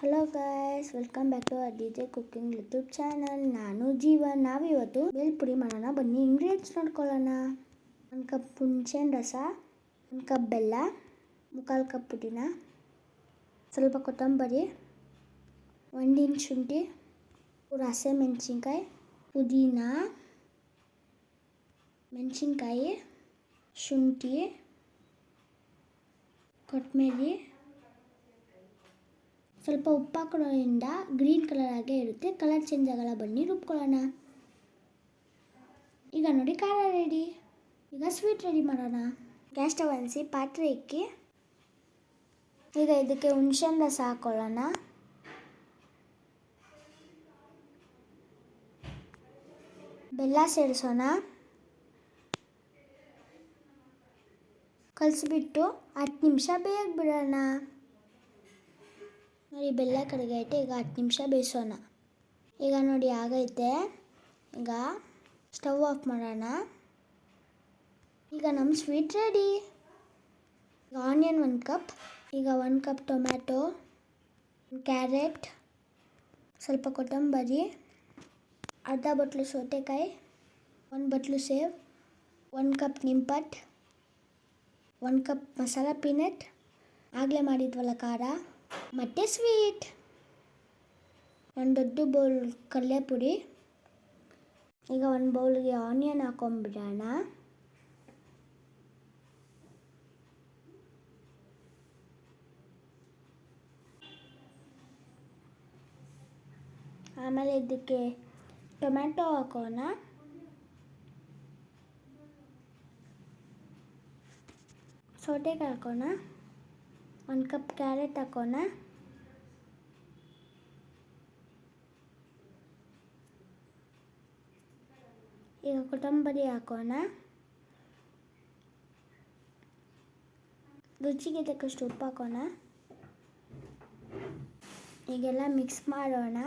Hello guys welcome back to D J cooking YouTube channel ನಾನು ಜೀವನ್ ನಾವಿವತ್ತು ಬೇಲ್ಪುರಿ ಮಾಡೋಣ. ಬನ್ನಿ ಇಂಗ್ರೀಡಿಯೆಂಟ್ಸ್ ನೋಡ್ಕೊಳ್ಳೋಣ. ಒಂದು ಕಪ್ ಹುಣಸೆಹಣ್ಣು ರಸ, ಒಂದು ಕಪ್ ಬೆಲ್ಲ, ಮುಕ್ಕಾಲು ಕಪ್ ಪುದೀನ, ಸ್ವಲ್ಪ ಕೊತ್ತಂಬರಿ, ಒಂದು ಇಂಚ್ ಶುಂಠಿ ಹಸೆ ಮೆಣಸಿನ್ಕಾಯಿ, ಪುದೀನ, ಮೆಣಸಿನ್ಕಾಯಿ, ಶುಂಠಿ, ಕೊತ್ತಂಬರಿ ಸ್ವಲ್ಪ ಉಪ್ಪು ಹಾಕೋದ್ರಿಂದ ಗ್ರೀನ್ ಕಲರ್ ಇರುತ್ತೆ. ಕಲರ್ ಚೇಂಜ್ ಆಗಲ್ಲ ಬನ್ನಿ, ರುಬ್ಕೊಳ್ಳೋಣ. ಈಗ ನೋಡಿ ಖಾರ ರೆಡಿ ಈಗ ಸ್ವೀಟ್ ರೆಡಿ ಮಾಡೋಣ. ಗ್ಯಾಸ್ ಸ್ಟವ್ ಅನಿಸಿ ಪಾತ್ರೆ ಇಕ್ಕಿ. ಈಗ ಇದಕ್ಕೆ ಹುಣ್ಸೆಹಣ್ಣು ರಸ ಹಾಕೊಳ್ಳೋಣ. ಬೆಲ್ಲ ಸೇರಿಸೋಣ. ಕಲಿಸ್ಬಿಟ್ಟು ಹತ್ತು ನಿಮಿಷ ಬೇಗ ಬಿಡೋಣ ನೋಡಿ, ಬೆಲ್ಲ ಕರಗೈತೆ ಈಗ ಹತ್ತು ನಿಮಿಷ ಬೇಯಿಸೋಣ. ಈಗ ನೋಡಿ, ಆಗೈತೆ. ಈಗ ಸ್ಟವ್ ಆಫ್ ಮಾಡೋಣ. ಈಗ ನಮ್ಮ ಸ್ವೀಟ್ ರೆಡಿ. ಈಗ ಆನಿಯನ್ ಒಂದು ಕಪ್, ಈಗ ಒಂದು ಕಪ್ ಟೊಮ್ಯಾಟೊ ಕ್ಯಾರೆಟ್, ಸ್ವಲ್ಪ ಕೊತ್ತಂಬರಿ, ಅರ್ಧ ಬಟ್ಲು ಸೌತೆಕಾಯಿ, ಒಂದು ಬಟ್ಲು ಸೇವ್, ಒಂದು ಕಪ್ ನಿಂಪಟ್ಟು ಒಂದು ಕಪ್ ಮಸಾಲ ಪೀನಟ್, ಆಗಲೇ ಮಾಡಿದ್ವಲ್ಲ ಖಾರ. ಮತ್ತು ಸ್ವೀಟ್ ಒಂದು ದೊಡ್ಡ ಬೌಲ್ ಕಡಲೆ ಪುಡಿ ಈಗ ಒಂದು ಬೌಲ್ಗೆ ಆನಿಯನ್ ಹಾಕೊಂಡ್ಬಿಡೋಣ. ಆಮೇಲೆ ಇದಕ್ಕೆ ಟೊಮ್ಯಾಟೊ ಹಾಕೋಣ. ಸೌತೆಕಾಯಿ ಹಾಕೋಣ. ಒಂದು ಕಪ್ ಕ್ಯಾರೆಟ್ ಹಾಕೋಣ. ಈಗ ಕೊತ್ತಂಬರಿ ಹಾಕೋಣ. ರುಚಿಗೆ ತಕ್ಕಷ್ಟು ಉಪ್ಪು ಹಾಕೋಣ. ಈಗೆಲ್ಲ ಮಿಕ್ಸ್ ಮಾಡೋಣ.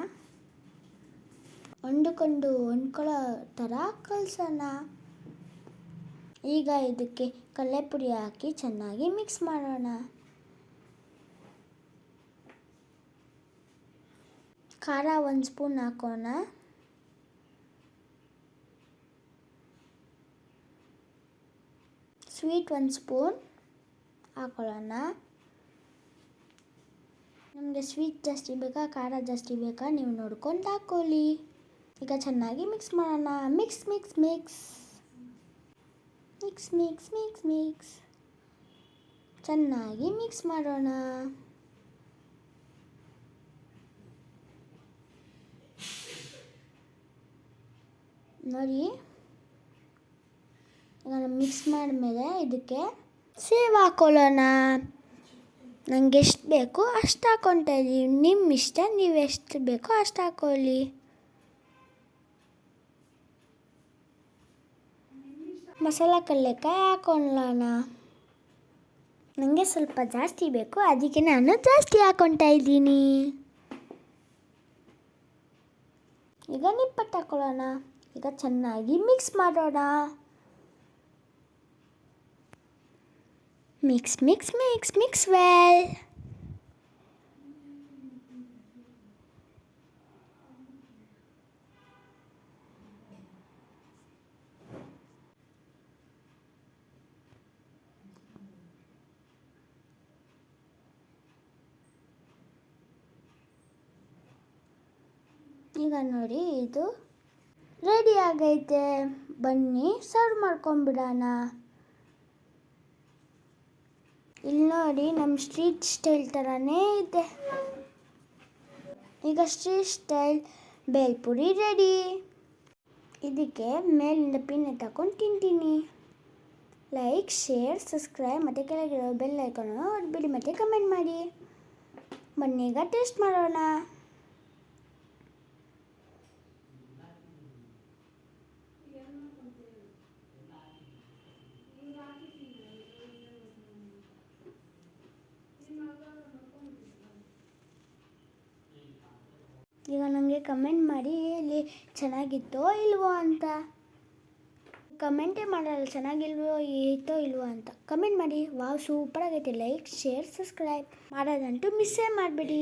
ಹೊಂದ್ಕೊಂಡು ಹೊಂದ್ಕೊಳ್ಳೋ ಥರ ಕಲಸೋಣ. ಈಗ ಇದಕ್ಕೆ ಕಡಲೆಪುರಿ ಹಾಕಿ ಚೆನ್ನಾಗಿ ಮಿಕ್ಸ್ ಮಾಡೋಣ. ಖಾರ ಒಂದು ಸ್ಪೂನ್ ಹಾಕೋಣ. ಸ್ವೀಟ್ ಒಂದು ಸ್ಪೂನ್ ಹಾಕೊಳ್ಳೋಣ. ನಮಗೆ ಸ್ವೀಟ್ ಜಾಸ್ತಿ ಬೇಕಾ, ಖಾರ ಜಾಸ್ತಿ ಬೇಕಾ ನೀವು ನೋಡ್ಕೊಂಡು ಹಾಕೊಳ್ಳಿ. ಈಗ ಚೆನ್ನಾಗಿ ಮಿಕ್ಸ್ ಮಾಡೋಣ. Mix mix mix mix mix mix mix ಚೆನ್ನಾಗಿ ಮಿಕ್ಸ್ ಮಾಡೋಣ. ನೋಡಿ. ಈಗ ಮಿಕ್ಸ್ ಮಾಡಿದ್ಮೇಲೆ ಇದಕ್ಕೆ ಸೇವ್ ಹಾಕೊಳ್ಳೋಣ. ನನಗೆ ಎಷ್ಟು ಬೇಕು ಅಷ್ಟು ಹಾಕ್ಕೊತಾ ಇದ್ದೀವಿ ನಿಮ್ಮ ಇಷ್ಟ, ನೀವು ಎಷ್ಟು ಬೇಕೋ ಅಷ್ಟು ಹಾಕೊಳ್ಳಿ. ಮಸಾಲ ಕಡಲೆಕಾಯಿ ಹಾಕೊಳ್ಳೋಣ. ನನಗೆ ಸ್ವಲ್ಪ ಜಾಸ್ತಿ ಬೇಕು, ಅದಕ್ಕೆ ನಾನು ಜಾಸ್ತಿ ಹಾಕ್ಕೊತಾ ಇದ್ದೀನಿ. ಈಗ ನಿಪ್ಪಟ್ಟು ಹಾಕೊಳ್ಳೋಣ. ಈಗ ಚೆನ್ನಾಗಿ ಮಿಕ್ಸ್ ಮಾಡೋಣ mix mix mix mix well ಈಗ ನೋಡಿ ಇದು ರೆಡಿ ಆಗೈತೆ. ಬನ್ನಿ ಸರ್ವ್ ಮಾಡ್ಕೊಂಬಿಡೋಣ ಇಲ್ಲಿ ನೋಡಿ ನಮ್ಮ ಸ್ಟ್ರೀಟ್ ಸ್ಟೈಲ್ ಥರನೇ ಇದೆ. ಈಗ ಸ್ಟ್ರೀಟ್ ಸ್ಟೈಲ್ ಬೇಲ್ಪುರಿ ರೆಡಿ ಇದಕ್ಕೆ ಮೇಲಿಂದ ಪಿನ್ನೆ ತಗೊಂಡು ತಿಂತೀನಿ. ಲೈಕ್ ಶೇರ್ ಸಬ್ಸ್ಕ್ರೈಬ್ ಮತ್ತು ಕೆಳಗಿರೋ ಬೆಲ್ ಅವ್ರು ಹೊಡ್ಬಿಡಿ ಮತ್ತು ಕಮೆಂಟ್ ಮಾಡಿ. ಬನ್ನಿ, ಈಗ ಟೇಸ್ಟ್ ಮಾಡೋಣ ಈಗ ನನಗೆ ಕಮೆಂಟ್ ಮಾಡಿ ಹೇಳಿ, ಚೆನ್ನಾಗಿತ್ತೋ ಇಲ್ವೋ ಅಂತ. ಕಮೆಂಟೇ ಮಾಡಲ್ಲ, ಚೆನ್ನಾಗಿಲ್ವೋ ಇತ್ತೋ ಇಲ್ವೋ ಅಂತ. ಕಮೆಂಟ್ ಮಾಡಿ, ವಾವ್, ಸೂಪರ್ ಆಗೈತೆ. ಲೈಕ್, ಶೇರ್, ಸಬ್ಸ್ಕ್ರೈಬ್ ಮಾಡೋದಂತೂ ಮಿಸ್ಸೇ ಮಾಡಬೇಡಿ.